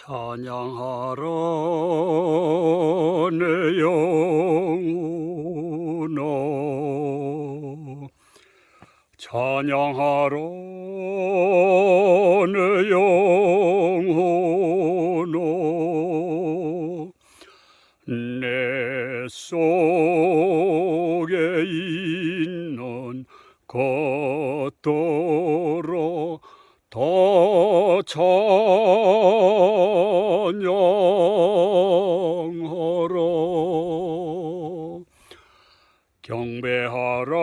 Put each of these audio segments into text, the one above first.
찬양하라 내 영혼아. 찬양하라 내 영혼아. 내 속에 있는 것들로 더 찬양 경배하라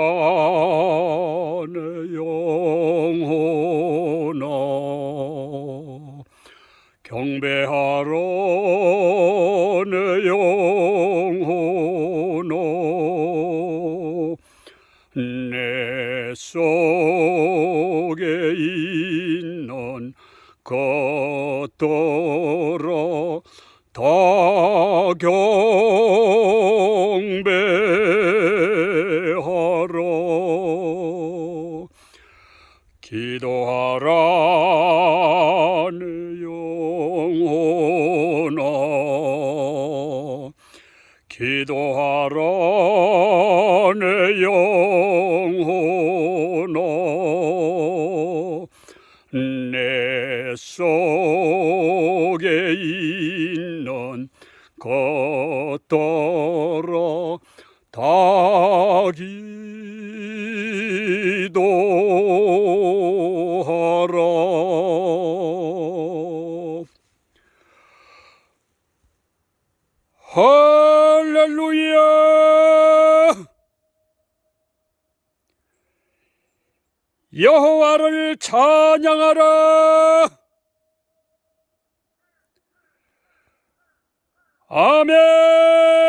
내 영혼아. 경배하라 내 영혼아. 내 속에 있는 것들로 다 경배 기도하라 내 영혼아. 기도하라 내 영혼아. 내 속에 있는 것들로 다기 할렐루야. 여호와를 찬양하라. 아멘